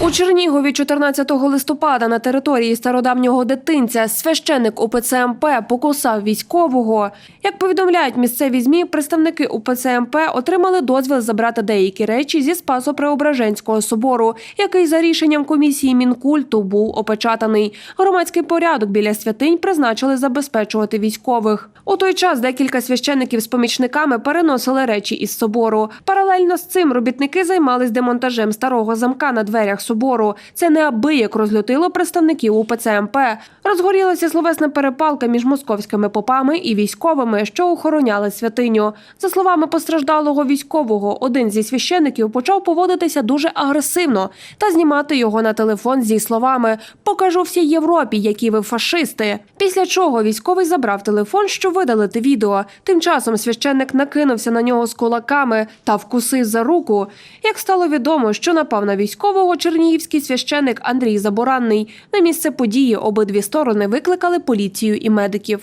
У Чернігові 14 листопада на території стародавнього дитинця священик УПЦ МП покусав військового. Як повідомляють місцеві змі, представники УПЦ МП отримали дозвіл забрати деякі речі зі Спасо-Преображенського собору, який за рішенням комісії мінкульту був опечатаний. Громадський порядок біля святинь призначили забезпечувати військових. У той час декілька священиків з помічниками переносили речі із собору. Паралельно з цим робітники займались демонтажем старого замка на дверях собору. Це неабияк розлютило представників УПЦ МП. Розгорілася словесна перепалка між московськими попами і військовими, що охороняли святиню. За словами постраждалого військового, один зі священиків почав поводитися дуже агресивно та знімати його на телефон зі словами Покажу всій Європі, які ви фашисти. Після чого військовий забрав телефон, щоб видалити відео. Тим часом священник накинувся на нього з кулаками та вкусив за руку. Як стало відомо, що напав на військового чернігівський священик Андрій Заборанний. На місце події обидві сторони викликали поліцію і медиків.